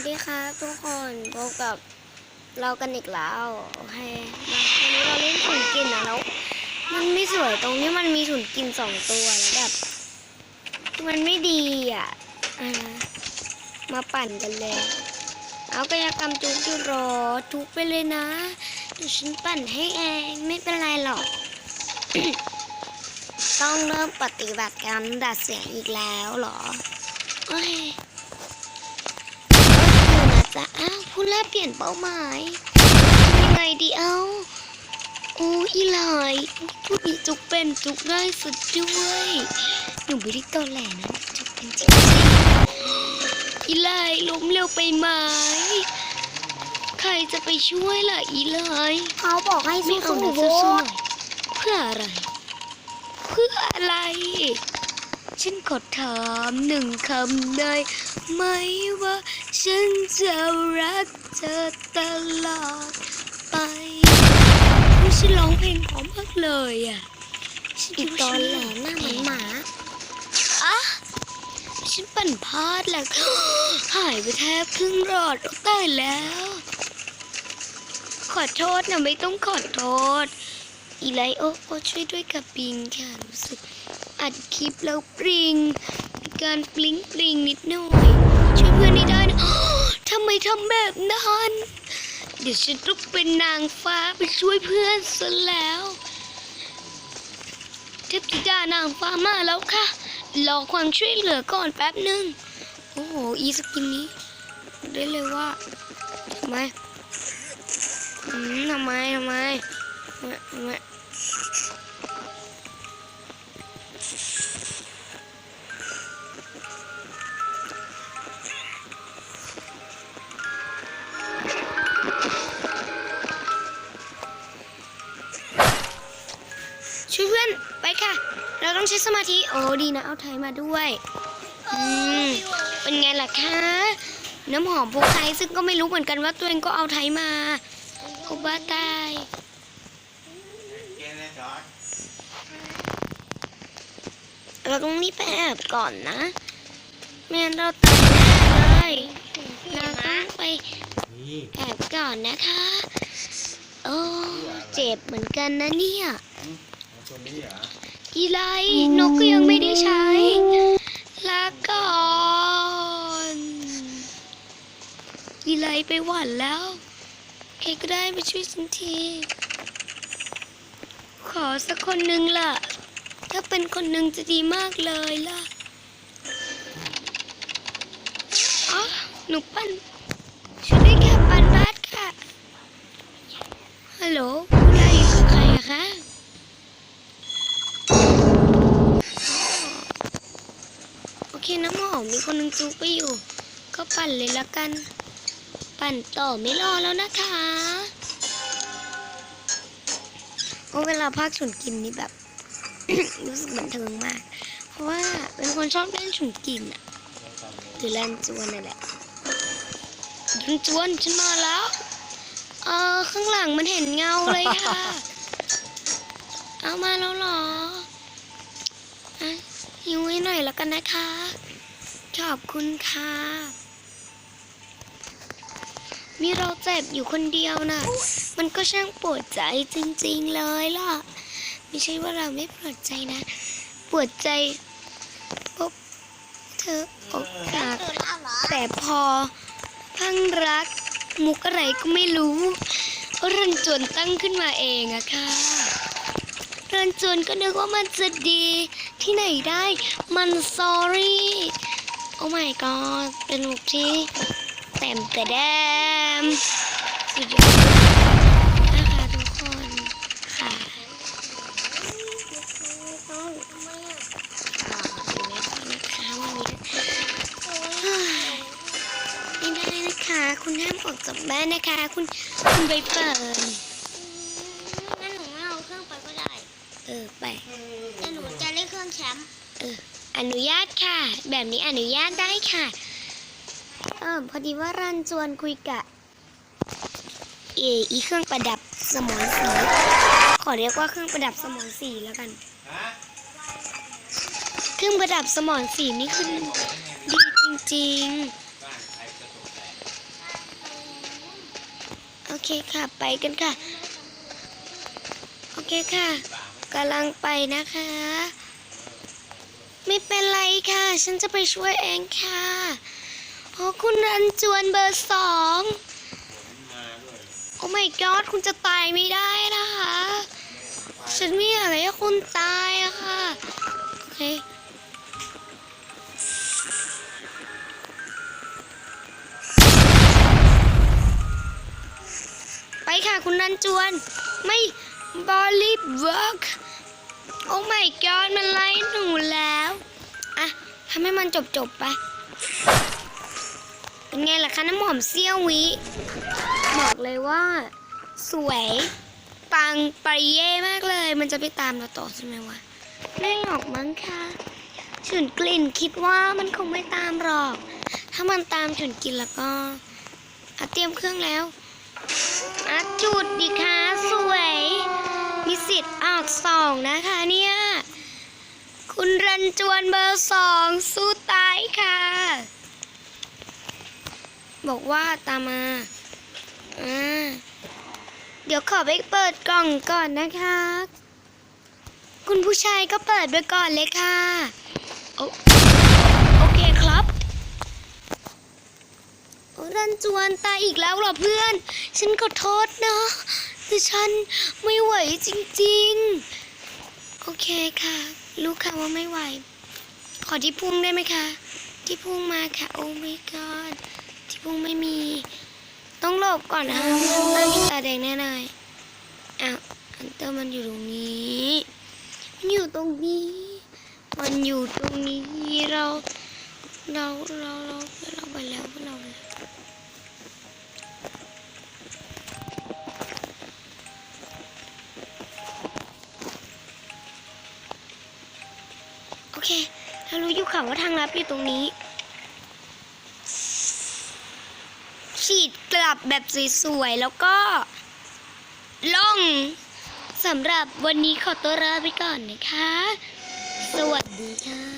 วัสดีครับทุกคนพบกับเรากันอีกแล้วโอเควันนี้เราเล่นถุนกินนะแล้วมันไม่สวยตรงที่มันมีถุนกินสองตัวแล้วแบบ มันไม่ดีอะอ่ามาปั่นกันเลยเอากายกรรมจุกอยู่รอทุกไปเลยนะเดี๋ยวฉันปั่นให้เองไม่เป็นไรหรอก ต้องเริ่มปฏิบัติการดัดเสียงอีกแล้วหรอโอ้ยนะ จะอ้าวผู้ล่าเปลี่ยนเป้าหมายยังไงดีเอ้าโอ้อีหลายพูดอีจุกเป็นจุกได้สุดด้วยหนูไม่ได้ตอแหลนะจุกเป็นจริงๆอีหลายล้มเร็วไปไหมใครจะไปช่วยล่ะอีหลายเขาบอกให้สู้สู้ๆหน่อยเพื่ออะไร เพื่ออะไร ฉันขอถามหนึ่งคำได้ไหมว่าฉันจะรักเธอตลอดไปไม่ฉันร้องเพลงเพร้อมมากเลยอะฉันคิดว่าฉันหล่อหน้าเหมือนหมาอะฉันปั่นพลาดแล้วหายไปแทบครึ่งหลอดตายแล้ว ขอโทษนะไม่ต้องขอโทษ อีไลโอโอช่วยด้วยกับปิงค่ะรู้สึก อัดคลิปแล้วปริงมีการปลิงปลิงนิดหน่อยช่วยเพื่อนนี่ได้นะทำไมทำแบบนั้นเดี๋ยวฉันต้องเป็นนางฟ้าไปช่วยเพื่อนซะแล้วเทพธิดานางฟ้ามาแล้วค่ะ รอความช่วยเหลือก่อนแป๊บหนึ่งโอ้โห อีสกินนี้ ได้เลยว่าทำไมอืมทำไมทำไมทำไม เราต้องใช้สมาธิ โอ้ดีนะ เอาไทยมาด้วย อืม เป็นไงล่ะคะ น้ำหอมพวกไทยซึ่งก็ไม่รู้เหมือนกันว่าตัวเองก็เอาไทยมาโอบ้าตายเราต้องรีบไปแอบก่อนนะไม่งั้นเราตายแน่เลย เราต้องไปแอบก่อนนะคะ โอ้ เจ็บเหมือนกันนะเนี่ยตัวนี้เหรอ อีไลนกก็ยังไม่ได้ใช้ลาก่อนอีไลไปหวันแล้วใครก็ได้มาช่วยฉันที ขอสักคนหนึ่งล่ะ ถ้าเป็นคนหนึ่งจะดีมากเลยล่ะอ๋อหนูปั้นช่วยด้วยแค่ปั้นบาสค่ะฮัลโหลอะไรอยู่กับใครอะคะ โอเค น้ำหอมมีคนหนึงจุกไปอยู่ ก็ปั่นเลยละกัน ปั่นต่อไม่รอแล้วนะคะโอ้เวลาภาคฉุนกินนี่แบบ รู้สึกบันเทิงมาก เพราะว่าเป็นคนชอบเล่นฉุนกินอะหรือเล่นจวนนั่นแหละจวนจวนฉันมาแล้วเออข้างหลังมันเห็นเงาเลยค่ะ เอามาแล้วหรออะหิวให้หน่อยแล้วกันนะคะ ขอบคุณค่ะ มีเราเจ็บอยู่คนเดียวนะมันก็ช่างปวดใจจริงๆเลยล่ะ ไม่ใช่ว่าเราไม่ปวดใจนะ ปวดใจพบเธออกหักแต่พอพังรัก มุกอะไรก็ไม่รู้เราะรันจวนตั้งขึ้นมาเองอะค่ะรันจวนก็นึกว่ามันจะดีที่ไหนได้ มัน sorry โอ้ my god เป็นมุกที่เต็มแต่แดมสุดยอดนะคะทุกคนค่ะไม่ได้นะคะ คุณห้ามออกจากบ้านนะคะ คุณคุณใบเฟิร์นงั้นหนูไม่เอาเครื่องไปก็ได้ เออ ไปแต่หนูจะเล่นเครื่องแชมป์อ นุญาตค่ะ แบบนี้อนุญาตได้ค่ะ เออพอดีว่ารันจวนคุยกับเออีเครื่องประดับสมอนสี ขอเรียกว่าเครื่องประดับสมอนสีแล้วกันฮะเครื่องประดับสมอนสีนี่คือดีจริงบ้านใครจะตกแต่งเคค่ะ ไปกันค่ะ โอเคค่ะกำลังไปนะคะ ไม่เป็นไรค่ะ ฉันจะไปช่วยเองค่ะโอ้คุณรันจวนเบอร์สองมาด้วยโอ้ my god คุณจะตายไม่ได้นะคะ ฉันไม่อยากให้คุณตายอะค่ะโอเคไปค่ะคุณนันจวน ไม่บอลลีเวิร์ก โอ้ my god มันไล่หนูแล้วอะทำให้มันจบจบไป เป็นไงล่ะคะน้ำหอมเซี่ยววิ บอกเลยว่า สวย ปังปริเย่มากเลย มันจะไปตามเราต่อใช่ไหมวะ ไม่หรอกมั้งค่ะฉุนกลิ่นคิดว่ามันคงไม่ตามหรอก ถ้ามันตามฉุนกินแล้วก็อะเตรียมเครื่องแล้วอะจุดดิคะสวย มีสิทธิ์ออกสองนะคะ เนี่ยคุณรันจวนเบอร์สองสู้ตายค่ะ บอกว่าตามมาอ่าเดี๋ยวขอไปเปิดกล่องก่อนนะคะ คุณผู้ชายก็เปิดไปก่อนเลยค่ะ โอโอเคครับรันจวนตายอีกแล้วเหรอเพื่อน ฉันขอโทษนะแต่ฉันไม่ไหวจริงๆ โอเคค่ะ รู้ค่ะว่าไม่ไหว ขอที่พุ่งได้ไหมคะ ที่พุ่งมาค่ะ โอ้ my god ที่พุ่งไม่มี ต้องหลบก่อนนะคะน่ามีตาแดงแน่เลยอ้าวฮันเตอร์มันอยู่ตรงนี้ มันอยู่ตรงนี้ มันอยู่ตรงนี้เรา เรา เรา เราเราไปแล้วเราไปแล้ว เคเรารู้อยู่ค่ะว่าทางลับอยู่ตรงนี้ ฉีดกลับแบบสวยๆ แล้วก็ลงสำหรับวันนี้ขอตัวลาไปก่อนนะคะ สวัสดีค่ะ